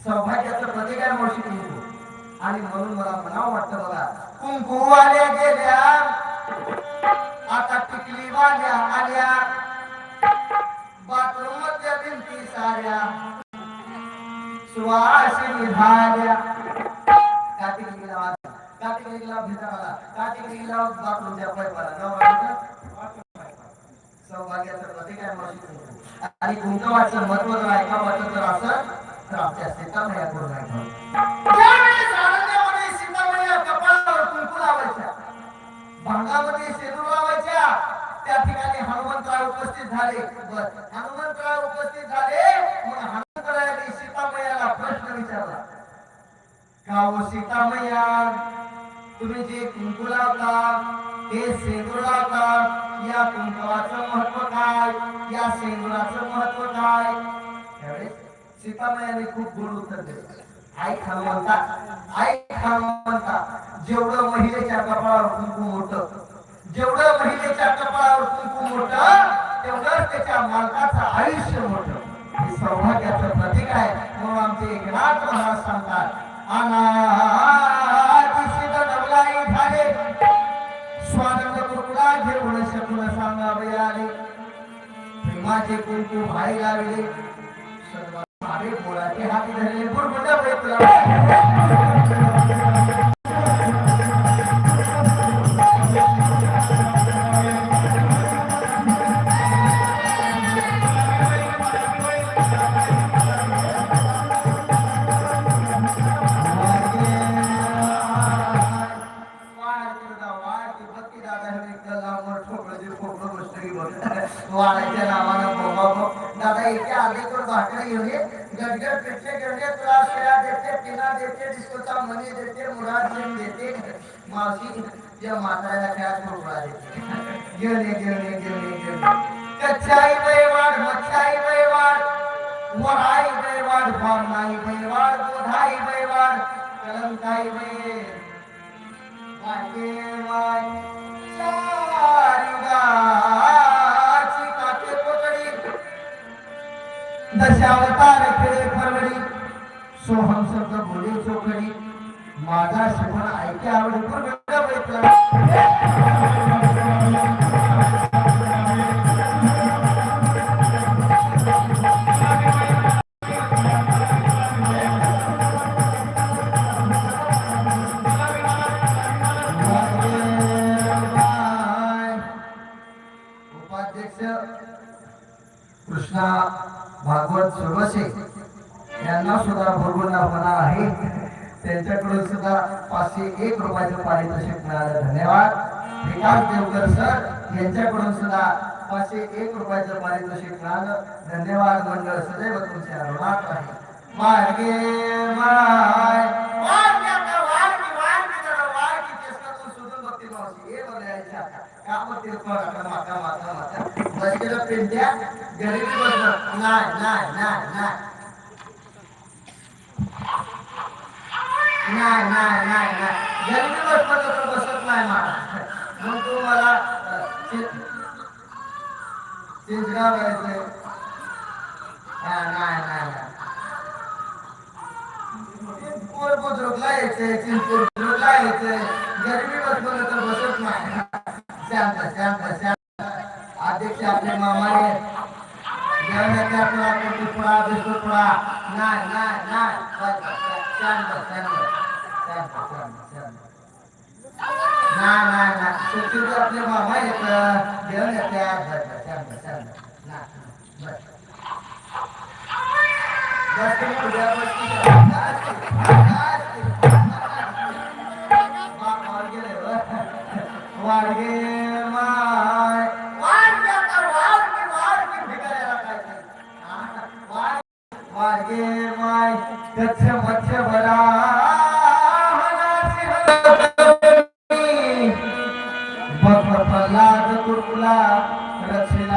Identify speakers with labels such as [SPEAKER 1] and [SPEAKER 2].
[SPEAKER 1] सौभाग्याचं प्रतीक आहे मावशी कुंकू आणि म्हणून मला म्हणावं वाटतं बघा कुंकू आल्या गेल्या आता टिकली वाल्या आल्या. बाथरूम मधल्या भिंती साऱ्या सुवासिनी झाल्या. कार्तिक गेला वाजला कार्तिक गेला भिजा मला कार्तिक गेला बाथरूमच्या पाईपाला नवरा सौभाग्याचं प्रतीक आहे मावशी कुंकू आणि कुंकवाचं महत्त्व जर ऐकावं तर असं आमच्या सीतामया करून सीतामया कपाळावर कुंकू लावायच्या भांगामध्ये लावायच्या त्या ठिकाणी हनुमंतराव उपस्थित झाले. हनुमंतराव उपस्थित झाले. हनुमंतरायाने सीतामयाला प्रश्न विचारला का हो सीतामया तुम्ही जे कुंकू लावता ते शेंदूर लावता या कुंकवाचं महत्त्व काय या सेंदुराचं महत्त्व काय? त्यावेळेस सीतामायाने खूप गोड उत्तर दिलं आई हनुमंता आई हनुमंता जेवढं महिलेच्या कपाळावर कुंकू मोठ जेवढं महिलेच्या कपाळावर कुंकू मोठ तेवढं त्याच्या मालकाचं आयुष्य मोठ हे सौभाग्याचं प्रतीक आहे म्हणून आमचे एकनाथ महाराज सांगतात अनादी सीता झाले. स्वानंद कुरकुडा घेऊन शकून सांगावे आले. प्रेमाचे कुंकू भाई लावले आपले बोलाचे वाढायच्या नावानं दादा इथे आले तर भाकरी घेऊन गड़गड़ देते गड़गड़ त्रास करा देते पीना देते जिसको था मनी देते मुराद सिंह देते. मासी या माता या क्या मुरवा देते गिरने गिरने गिरने गिरने कच्चाई बेवाड़ मच्छाई बेवाड़ वड़ाई बेवाड़ भावनाई बेवाड़ बोधाई बेवाड़ कलंकाई बे वाटे वाटे. तसे अवतार केले परवडी सोहम शब्द बोले चोकडी माझा शिवण ऐके आवडी पण कृष्णा भागवत सुरवसे यांना सुद्धा भरगुणापणा आहे त्यांच्याकडून सुद्धा पाचशे एक रुपयाचं पारितोषिक मिळालं धन्यवाद विकास देवकर सर यांच्याकडून सुद्धा पाचशे एक रुपयाचं पारितोषिक मिळालं धन्यवाद मंडळ सदैव तुमचे अनुवाद आहे मागे माय का पेंट्या गरीब नाही नाही नाही नाही नाही नाही नाही बसत नाही मला मग मला चिंचगाव यायचंय नाही नाही नाही चिंचपूर बुद्रुकला यायचंय पुड़ा बिस्कुट पुड़ा ना ना ना चैन पर चैन पर चैन पर चैन पर चैन पर ना ना ना तो तू तो अपने मामा एक देव ने प्यार पर चैन पर चैन पर ना बस दस मिनट पूजा बस की ಮಾರ್ಗೇರ್ಮಾಯ್ ದಕ್ಷ ಮತ್ಸ್ಯ ಬಲಾ ಬಪ್ಪ ಪ್ರಹ್ಲಾದ ಕುರುಕುಲ ರಕ್ಷಣ